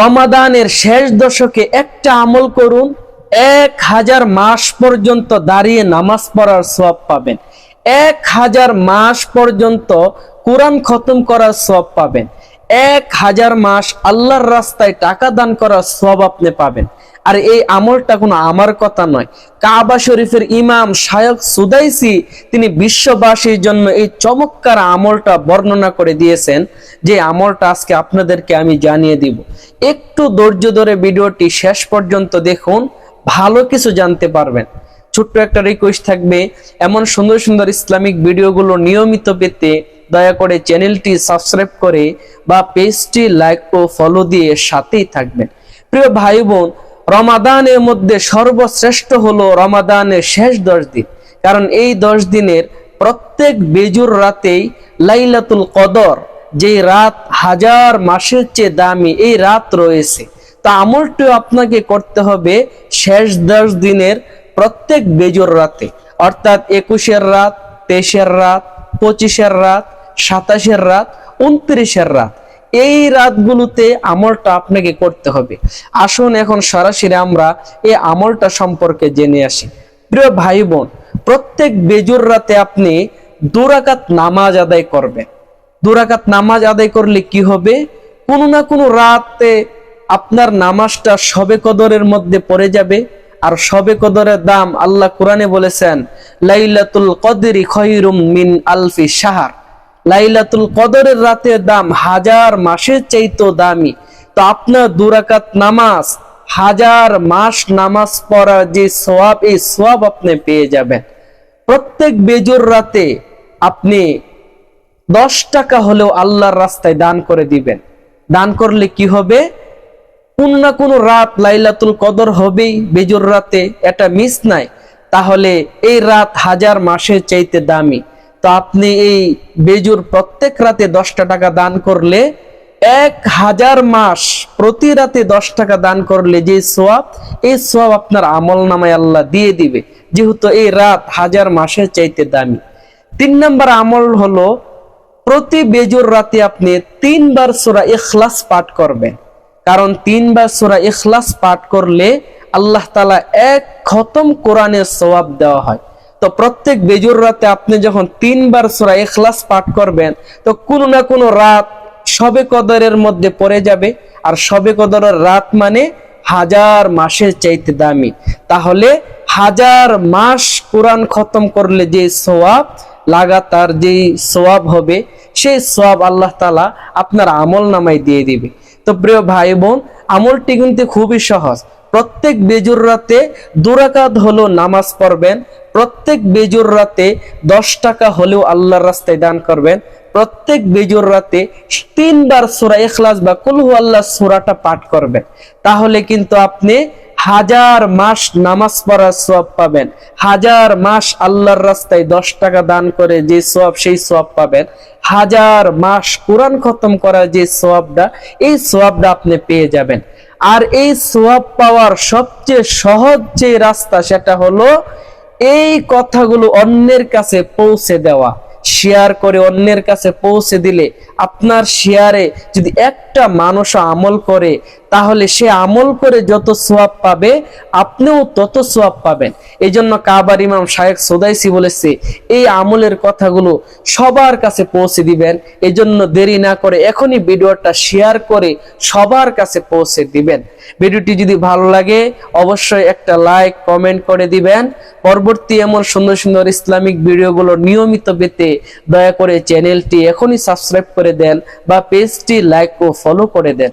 রমাদানের শেষ দশকে একটা আমল করুন, এক হাজার মাস পর্যন্ত দাঁড়িয়ে নামাজ পড়ার সব পাবেন। এক হাজার মাস পর্যন্ত কোরআন খতম করার সব পাবেন। এক হাজার মাস আল্লাহর রাস্তায় টাকা দান করার সব আপনি পাবেন। আর এই আমলটা কোনো আমার কথা নয়। কাবা শরীফের ইমাম শায়ক সুদাইসি, তিনি বিশ্ববাসীর জন্য এই চমৎকার আমলটা বর্ণনা করে দিয়েছেন যে আমলটা আজকে আপনাদেরকে আমি জানিয়ে দিব। একটু ধৈর্য ধরে ভিডিওটি শেষ পর্যন্ত দেখুন, ভালো কিছু জানতে পারবেন। ছোট্ট একটা রিকোয়েস্ট থাকবে, এমন সুন্দর সুন্দর ইসলামিক ভিডিওগুলো নিয়মিত পেতে দয়া করে চ্যানেলটি সাবস্ক্রাইব করে বা পেজটি লাইক ও ফলো দিয়ে সাথেই থাকবেন। প্রিয় ভাই বোন রমাদানের মধ্যে সর্বশ্রেষ্ঠ হলো রমাদানের শেষ দশ দিন। কারণ এই দশ দিনের প্রত্যেক বেজুর রাতেই লাইলাতুল কদর যে রাত হাজার মাসের চেয়ে দামি, এই রাত রয়েছে। তা আমলটিও আপনাকে করতে হবে শেষ দশ দিনের প্রত্যেক বেজুর রাতে। অর্থাৎ একুশের রাত, তেইশের রাত, পঁচিশের রাত সাতাশের রাত, উনত্রিশের রাত। এই রাতগুলোতে আমলটা আপনাকে করতে হবে। আসুন এখন সরাসরি আমরা এই আমলটা সম্পর্কে জেনে আসি। প্রিয় ভাই বোন প্রত্যেক বেজুর রাতে আপনি দুরাকাত নামাজ আদায় করবেন। দুরাকাত নামাজ আদায় করলে কি হবে? কোনো না কোনো রাতে আপনার নামাজটা সবে কদরের মধ্যে পড়ে যাবে। আর সবে কদরের দাম আল্লাহ কোরআনে বলেছেন, লাইলাতুল কদরি খৈরুম মিন আলফি সাহার লাইলাতুল কদরের রাতের দাম হাজার মাসের চাইতো দামি। তো আপনার দুরাকাত নামাজ, হাজার মাস নামাজ পড়ার যে সোয়াব এই সোয়াব আপনি পেয়ে যাবেন। প্রত্যেক বেজুর রাতে আপনি দশ টাকা হলেও আল্লাহর রাস্তায় দান করে দিবেন। দান করলে কি হবে? কোন না কোনো রাত লাইলাতুল কদর হবেই, বেজুর রাতে। এটা মিস নাই। তাহলে এই রাত হাজার মাসের চাইতে দামি। তো আপনি এই বেজুর প্রত্যেক রাতে দশটা টাকা দান করলে এক হাজার মাস প্রতি রাতে দশ টাকা দান করলে যে সোয়াব, এই সোয়াব আপনার আমল নামায় আল্লাহ দিয়ে দিবে। যেহেতু এই রাত হাজার মাসের চাইতে দামি। তিন নম্বর আমল হলো, প্রতি বেজুর রাতে আপনি তিনবার সোরা ইখলাস পাঠ করবেন। কারণ তিনবার সোরা ইখলাস পাঠ করলে আল্লাহ তালা এক খতম কোরআনের সওয়াব দেওয়া হয়। তো প্রত্যেক বেজুর রাতে আপনি যখন তিনবার সোরা ইখলাস পাঠ করবেন, তো কোনো না কোনো রাত সবে কদরের মধ্যে পড়ে যাবে। আর সবে কদরের রাত মানে হাজার মাসের চাইতে দামি। তাহলে হাজার মাস কোরআন খতম করলে যে সোয়াব লাগাতার যেই সোয়াব হবে, সেই সোয়াব আল্লাহ তালা আপনার আমল নামায় দিয়ে দিবে। তো প্রিয় ভাই বোন, আমলটি কিন্তু খুবই সহজ। প্রত্যেক বেজুর রাতে দুরাকাত হলো নামাজ পড়বেন, প্রত্যেক বেজুর রাতে দশ টাকা হলেও আল্লাহর রাস্তায় দান করবেন, প্রত্যেক বেজুর রাতে তিনবার সুরা ইখলাস বা কুলহু আল্লাহ সুরাটা পাঠ করবেন। তাহলে কিন্তু আপনি হাজার মাস নামাজ পড়ার সব পাবেন, হাজার মাস আল্লাহর রাস্তায় দশ টাকা দান করে যে সব সেই সব পাবেন, হাজার মাস কোরআন খতম করার যে সোয়াবটা এই সোয়াবটা আপনি পেয়ে যাবেন। আর এই সোয়াব পাওয়ার সবচেয়ে সহজ যে রাস্তা, সেটা হলো এই কথাগুলো অন্যের কাছে পৌঁছে দেওয়া। শেয়ার করে অন্যের কাছে পৌঁছে দিলে আপনার শেয়ারে যদি একটা মানুষ আমল করে, তাহলে সে আমল করে যত সোয়াব পাবে, আপনিও তত সোয়াব পাবেন। এই জন্য কাবার ইমাম শায়েক সোদাইসি বলেছে, এই আমলের কথাগুলো সবার কাছে পৌঁছে দিবেন। এই জন্য দেরি না করে এখনই ভিডিওটা শেয়ার করে সবার কাছে পৌঁছে দিবেন। ভিডিওটি যদি ভালো লাগে, অবশ্যই একটা লাইক কমেন্ট করে দিবেন। পরবর্তী এমন সুন্দর সুন্দর ইসলামিক ভিডিওগুলো নিয়মিত পেতে দয়া করে চ্যানেলটি এখনই সাবস্ক্রাইব করে দেন বা পেজটি লাইক ও ফলো করে দেন।